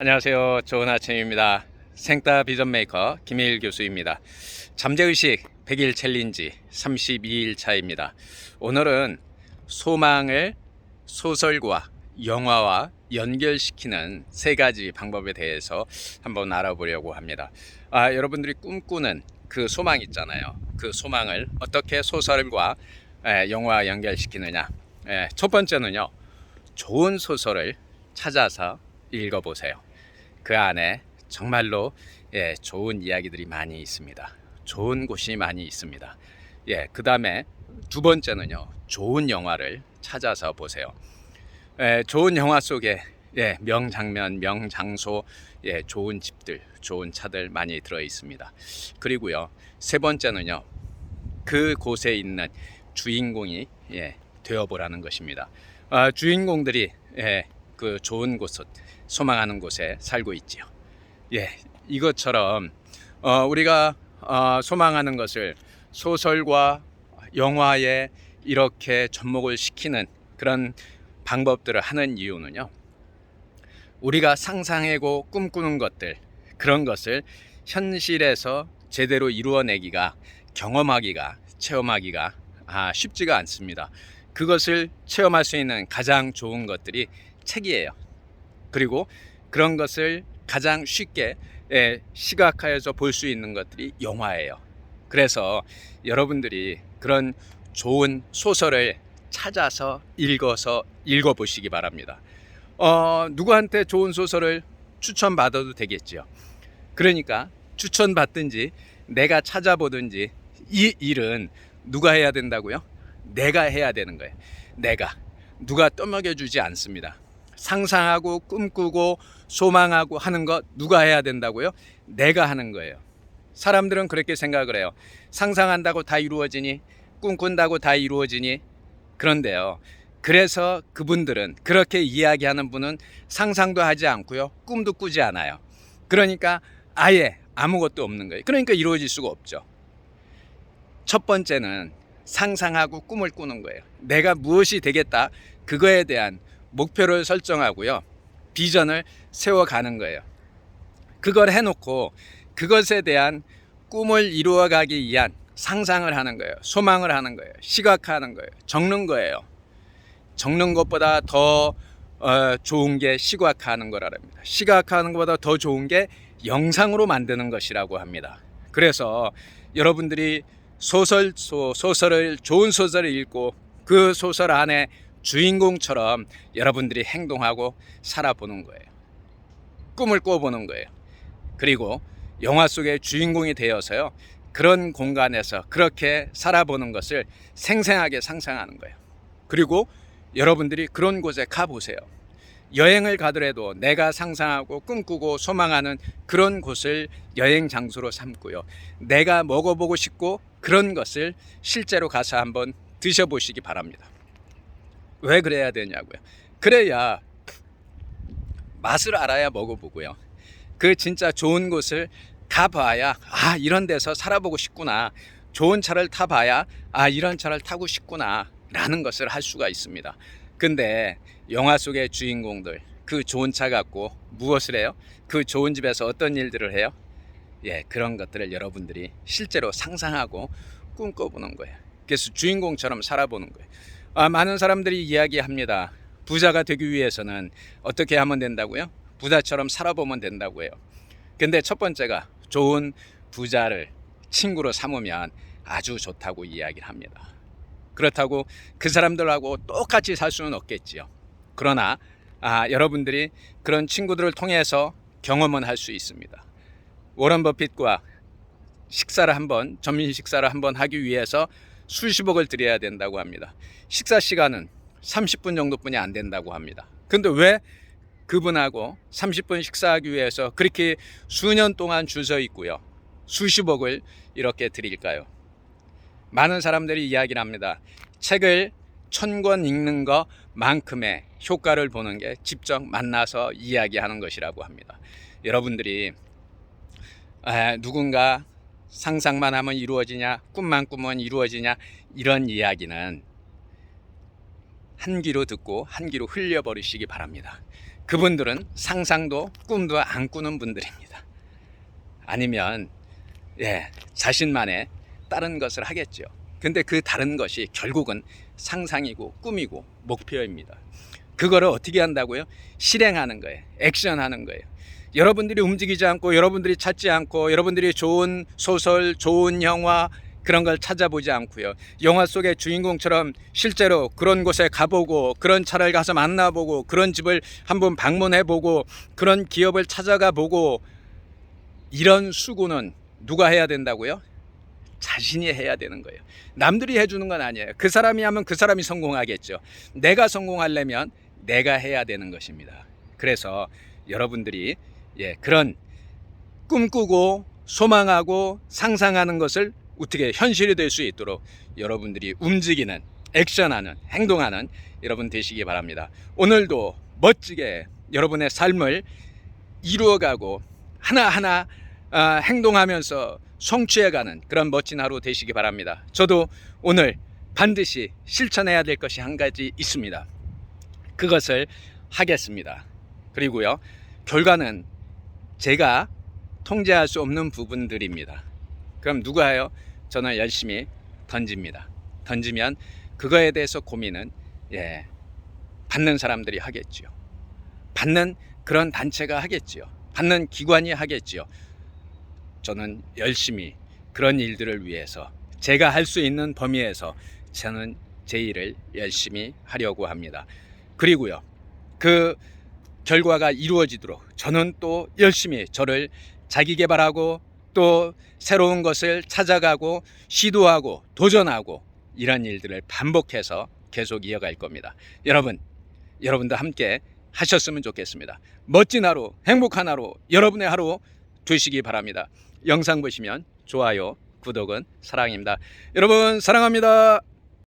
안녕하세요. 좋은 아침입니다. 생따 비전 메이커 김일 교수입니다. 잠재의식 100일 챌린지 32일 차입니다. 오늘은 소망을 소설과 영화와 연결시키는 세 가지 방법에 대해서 한번 알아보려고 합니다. 아, 여러분들이 꿈꾸는 그 소망 있잖아요. 그 소망을 어떻게 소설과 에, 영화 연결시키느냐. 에, 첫 번째는요. 좋은 소설을 찾아서 읽어보세요. 그 안에 정말로 예, 좋은 이야기들이 많이 있습니다. 좋은 곳이 많이 있습니다. 예, 그 다음에 두 번째는요, 좋은 영화를 찾아서 보세요. 예, 좋은 영화 속에 예, 명장면, 명장소, 예, 좋은 집들, 좋은 차들 많이 들어 있습니다. 그리고요, 세 번째는요, 그 곳에 있는 주인공이 예, 되어보라는 것입니다. 아, 주인공들이 예, 그 좋은 곳, 소망하는 곳에 살고 있지요. 예, 이것처럼 어, 우리가 어, 소망하는 것을 소설과 영화에 이렇게 접목을 시키는 그런 방법들을 하는 이유는요. 우리가 상상하고 꿈꾸는 것들 그런 것을 현실에서 제대로 이루어내기가 경험하기가 체험하기가 아, 쉽지가 않습니다. 그것을 체험할 수 있는 가장 좋은 것들이 책이에요. 그리고 그런 것을 가장 쉽게 예, 시각화해서 볼 수 있는 것들이 영화예요. 그래서 여러분들이 그런 좋은 소설을 찾아서 읽어서 읽어보시기 바랍니다. 어, 누구한테 좋은 소설을 추천받아도 되겠지요. 그러니까 추천받든지 내가 찾아보든지 이 일은 누가 해야 된다고요? 내가 해야 되는 거예요. 내가 누가 떠먹여주지 않습니다. 상상하고 꿈꾸고 소망하고 하는 것 누가 해야 된다고요? 내가 하는 거예요. 사람들은 그렇게 생각을 해요. 상상한다고 다 이루어지니 꿈꾼다고 다 이루어지니 그런데요. 그래서 그분들은 그렇게 이야기하는 분은 상상도 하지 않고요. 꿈도 꾸지 않아요. 그러니까 아예 아무것도 없는 거예요. 그러니까 이루어질 수가 없죠. 첫 번째는 상상하고 꿈을 꾸는 거예요. 내가 무엇이 되겠다. 그거에 대한 목표를 설정하고요. 비전을 세워가는 거예요. 그걸 해놓고 그것에 대한 꿈을 이루어가기 위한 상상을 하는 거예요. 소망을 하는 거예요. 시각화하는 거예요. 적는 거예요. 적는 것보다 더 어, 좋은 게 시각화하는 거랍니다. 시각화하는 것보다 더 좋은 게 영상으로 만드는 것이라고 합니다. 그래서 여러분들이 소설 소, 소설을 좋은 소설을 읽고 그 소설 안에 주인공처럼 여러분들이 행동하고 살아보는 거예요. 꿈을 꿔보는 거예요. 그리고 영화 속의 주인공이 되어서요. 그런 공간에서 그렇게 살아보는 것을 생생하게 상상하는 거예요. 그리고 여러분들이 그런 곳에 가보세요. 여행을 가더라도 내가 상상하고 꿈꾸고 소망하는 그런 곳을 여행 장소로 삼고요. 내가 먹어보고 싶고 그런 것을 실제로 가서 한번 드셔보시기 바랍니다. 왜 그래야 되냐고요. 그래야 맛을 알아야 먹어보고요. 그 진짜 좋은 곳을 가봐야 아 이런 데서 살아보고 싶구나. 좋은 차를 타봐야 아 이런 차를 타고 싶구나. 라는 것을 할 수가 있습니다. 근데 영화 속의 주인공들 그 좋은 차 갖고 무엇을 해요? 그 좋은 집에서 어떤 일들을 해요? 예, 그런 것들을 여러분들이 실제로 상상하고 꿈꿔보는 거예요. 그래서 주인공처럼 살아보는 거예요. 아, 많은 사람들이 이야기합니다. 부자가 되기 위해서는 어떻게 하면 된다고요? 부자처럼 살아보면 된다고 해요. 근데 첫 번째가 좋은 부자를 친구로 삼으면 아주 좋다고 이야기를 합니다. 그렇다고 그 사람들하고 똑같이 살 수는 없겠지요. 그러나 아, 여러분들이 그런 친구들을 통해서 경험은 할 수 있습니다. 워런 버핏과 식사를 한번 점심 식사를 한번 하기 위해서 수십억을 들여야 된다고 합니다. 식사 시간은 30분 정도뿐이 안 된다고 합니다. 근데 왜 그분하고 30분 식사하기 위해서 그렇게 수년 동안 줄 서 있고요. 수십억을 이렇게 드릴까요? 많은 사람들이 이야기를 합니다. 책을 천 권 읽는 것만큼의 효과를 보는 게 직접 만나서 이야기하는 것이라고 합니다. 여러분들이 아, 누군가 상상만 하면 이루어지냐, 꿈만 꾸면 이루어지냐 이런 이야기는 한 귀로 듣고 한 귀로 흘려버리시기 바랍니다. 그분들은 상상도 꿈도 안 꾸는 분들입니다. 아니면 예, 자신만의 다른 것을 하겠죠. 근데 그 다른 것이 결국은 상상이고 꿈이고 목표입니다. 그거를 어떻게 한다고요? 실행하는 거예요. 액션하는 거예요. 여러분들이 움직이지 않고 여러분들이 찾지 않고 여러분들이 좋은 소설, 좋은 영화 그런 걸 찾아보지 않고요. 영화 속의 주인공처럼 실제로 그런 곳에 가보고 그런 차를 가서 만나보고 그런 집을 한번 방문해보고 그런 기업을 찾아가 보고 이런 수고는 누가 해야 된다고요? 자신이 해야 되는 거예요. 남들이 해주는 건 아니에요. 그 사람이 하면 그 사람이 성공하겠죠. 내가 성공하려면 내가 해야 되는 것입니다. 그래서 여러분들이 예, 그런 꿈꾸고 소망하고 상상하는 것을 어떻게 현실이 될 수 있도록 여러분들이 움직이는 액션하는 행동하는 여러분 되시기 바랍니다. 오늘도 멋지게 여러분의 삶을 이루어가고 하나하나 아, 행동하면서 성취해가는 그런 멋진 하루 되시기 바랍니다. 저도 오늘 반드시 실천해야 될 것이 한 가지 있습니다. 그것을 하겠습니다. 그리고요, 결과는 제가 통제할 수 없는 부분들입니다. 그럼 누가 해요? 저는 열심히 던집니다. 던지면 그거에 대해서 고민은 예, 받는 사람들이 하겠지요. 받는 그런 단체가 하겠지요. 받는 기관이 하겠지요. 저는 열심히 그런 일들을 위해서 제가 할 수 있는 범위에서 저는 제 일을 열심히 하려고 합니다. 그리고요. 그 결과가 이루어지도록 저는 또 열심히 저를 자기 개발하고 또 새로운 것을 찾아가고 시도하고 도전하고 이런 일들을 반복해서 계속 이어갈 겁니다. 여러분, 여러분도 함께 하셨으면 좋겠습니다. 멋진 하루, 행복한 하루, 여러분의 하루 되시기 바랍니다. 영상 보시면 좋아요, 구독은 사랑입니다. 여러분, 사랑합니다.